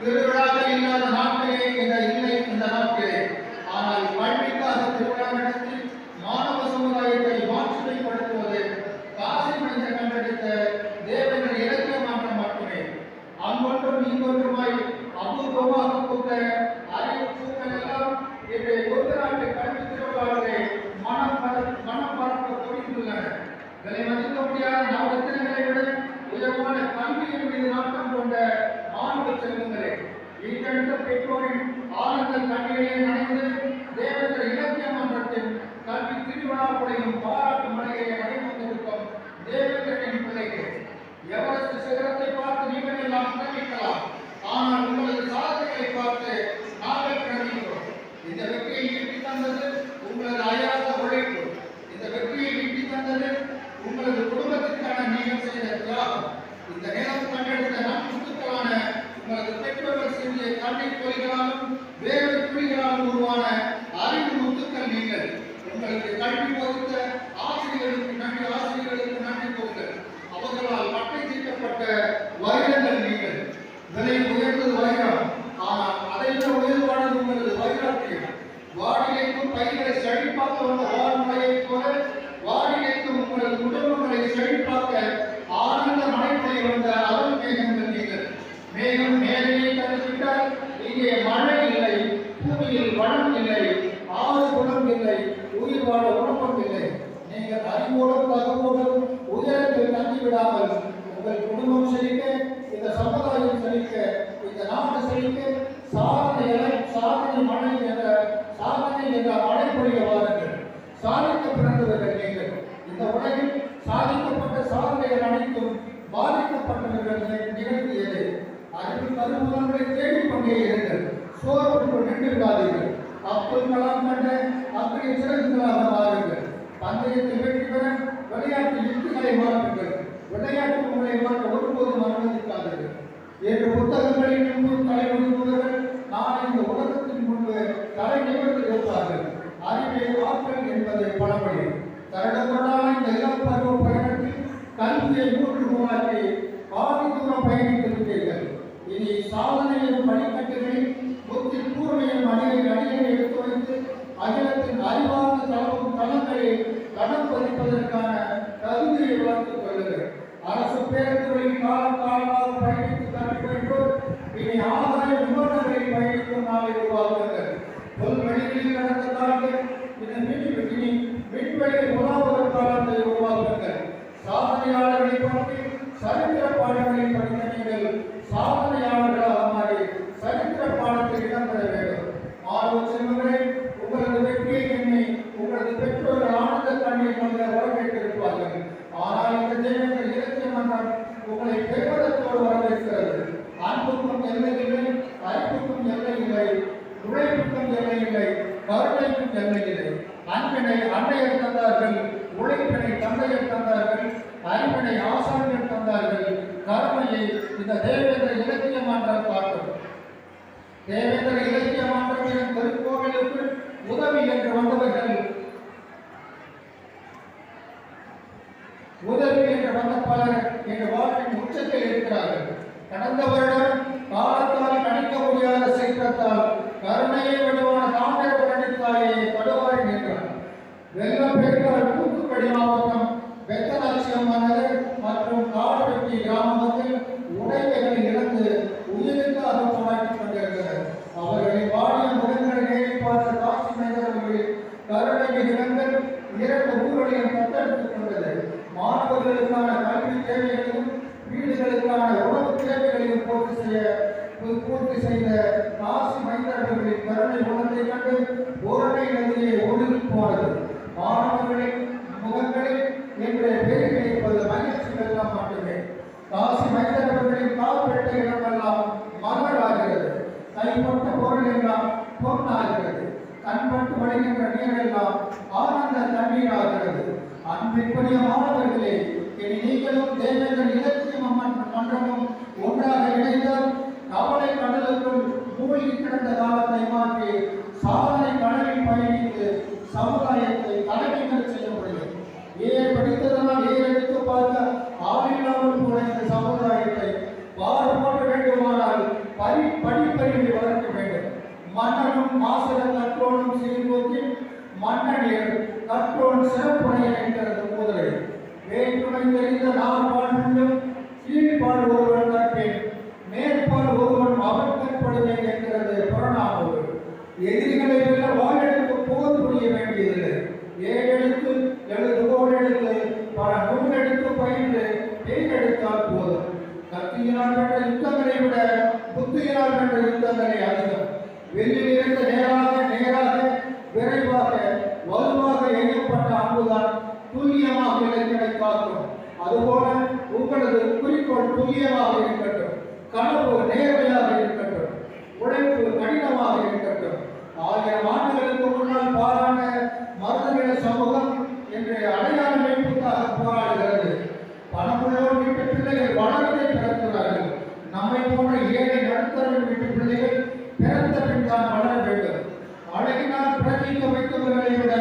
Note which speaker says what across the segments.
Speaker 1: திருவிழாக்கள் இல்லாத நாட்களே இந்த இல்லை இந்த நாட்களே. ஆனால் கல்விக்காக திருவிழா நடத்தி மாணவ சமுதாயத்தை மாற்றுமைப்படுத்துவது காசி மனித கண்டெடுத்த தேவர்கள் இலக்கிய மாற்றம் மட்டுமே. அங்கொன்றும் இங்கொன்றுமாய் அபூர்வமாக கூட்ட அறிவு பூக்கள் எல்லாம் இன்றைய ஒரு நாட்டு கல்வி திருவிழாவிலே மனம் மனம் பரப்ப தொடங்கியுள்ளன விலை மதிக்க முடியாத நவரத்தினங்களை விட உயர்வான கல்வியின் மீது நாட்டம் கொண்ட ஆனந்த செல்வங்களே ஈட்டெடுத்த பெற்றோரின் ஆனந்த கண்ணீரை நனைந்து தேவேந்திர இலக்கிய மன்றத்தின் கல்வி திருவிழாவுடையும் பாராட்டு மலையை அடைந்திருக்கும் தேவேந்திரனின் பிள்ளைகள் எவரஸ்ட் சிகரத்தை பார்த்து நீங்கள் எல்லாம் பிரமிக்கலாம் ஆனால் உங்களது சாதனைகளை பார்த்து நாங்கள் பிரமிக்கிறோம் இந்த வெற்றியை ஈட்டி தந்தது உங்களது அயராத உழைப்பு இந்த வெற்றியை ஈட்டி தந்தது உங்களது குடும்பத்திற்கான நீங்கள் செய்த தியாகம் இந்த நேரம் கண்டெடுத்த நட்புக்களான உங்களது பெற்றோர்கள் சிந்திய கண்ணீர் வேறு துளிகளாலும் உருவான அறிவு முத்துக்கள் நீங்கள். உங்களுக்கு கல்வி வகுத்த ஆசிரியர்களுக்கு நன்றி ஆசிரியர்களுக்கு நன்றி கூறுங்கள் அவர்களால் பட்டை தீட்டப்பட்ட வைரங்கள் நீங்கள். விளைவு உங்கள் குடும்பம் செழிக்க இந்த சமுதாயம் செழிக்க இந்த நாடு செழிக்க சாதனை சாதனை மழை என்ற சாதனை என்ற மழை வாருங்கள். சாதிக்க பிறந்தவர்கள் நீங்கள். இந்த உலகில் சாதிக்கப்பட்ட சாதனைகள் அனைத்தும் பாதிக்கப்பட்டவர்கள் நிகழ்த்தியது அறிவு கருமூலங்களை தேடிக்கொண்டே இருங்கள். சோர்வுக்கு நின்று விடாதீர்கள் அப்துல் கலாம் கண்ட அத்தகைய சிறகுகளாக மாறுங்கள். பந்தயத்தில் வெற்றி பெற விளையாட்டு யுக்திகளை மாற்றுங்கள். விளையாட்டு மூலயமாக மாற்ற ஒருபோதும் அனுமதிக்காதீர்கள் என்று புத்தகங்களில் முன்பு தலை நான் இந்த உலகத்தின் முன்பு தலை நிமிர்ந்து இருப்பார்கள் அறிவை ஆற்றல் என்பது பழமொழி. கரடுமுரடான இந்த இளப்பருவ பயணத்தில் கல்வியை மூன்று மூலாக்கி பாதி தூரம் பயணித்திருக்கிறீர்கள். இனி சாதனையை பேர் கருணைக்கும் அன்பினை அன்னையர் தந்தார்கள் உழைப்பினை தந்தையர் தந்தார்கள் அறிவினை ஆசாரியர் தந்தார்கள். கருமையை இந்த தேவேந்திர இலக்கிய மன்றம் தேவேந்திர இலக்கிய பூர்த்தி செய்த காசி மைந்தர்களின் கருணை குணத்தை கண்டு ஓரணை நதியை ஒழுகி போனது. மாணவர்களின் முகங்களில் இன்று பெருகிருப்பது மகிழ்ச்சி வெள்ளம் மட்டுமே காசி மைந்தர்களின் கால்பெட்ட இடமெல்லாம் மலராகிறது. கைப்பட்ட பொருள் எல்லாம் பொன்னாகிறது. கண்பட்டு வழிகின்ற நீரெல்லாம் ஆனந்த தண்ணீராகிறது. அன்பிற்குரிய மாணவர்களே இனி நீங்களும் தேவேந்திர இலக்கிய மன்றமும் பார்க்க ஆளில்லாமல் படிப்பறிவை வளர்க்க வேண்டும். மன்னனும் மாசர கற்றோனும் சீர்தூக்கி மன்னனியர் கற்றோன் சிறப்புடைய என்கிறது முதலை. வேற்றுமை தெரிந்த நான் பாடும் கீழ்பால் ஒருவன் கற்பேன். மேற்பால் ஒருவன் அவர் கற்படுவேன் என்கிறது புறநானூறு. எதிரிகளை வெல்ல வாழெடுத்து போர் புரிய வேண்டியதில்லை. ஏழெழுத்து எழுதுகோள் எழுத்து புத்தியினால் வென்ற யுத்தங்களே அதிகம் வெளியிலிருந்து நேராக நேராக விரைவாக வலுவாக எரியப்பட்ட அம்புதான் துல்லியமாக இலக்கினை காக்கும். அதுபோல உங்களது குறிக்கோள் துல்லியமாக இருக்கட்டும். கனவு நேர்மையாக இருக்கட்டும். உழைப்பு கடினமாக இருக்கட்டும். ஆயிரம் ஆண்டுகளுக்கு முன்னால் பாரான பிறப்பிக்க வைத்தவர்களை விட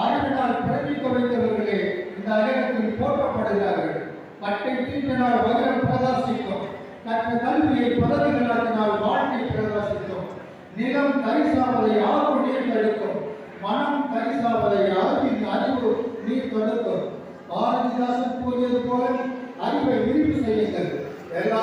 Speaker 1: அறிவினால் பிறப்பிக்க வைத்தவர்களே இந்த அகிலத்தில் போற்றப்படுகிறார்கள் பட்டை தீட்டினால் வகரம் பிரகாசிக்கும் கற்ற கல்வியை பதவிகளாக்கினால் வாழ்க்கை பிரகாசிக்கும் நிலம் தரிசாவதை ஆறு நீர் தடுக்கும் மனம் தரிசாவதை அறிவின் அறிவு நீர் தடுக்கும் பாரதிதாசன் கூறியது போல அறிவை விரிவு செய்யுங்கள். எல்லா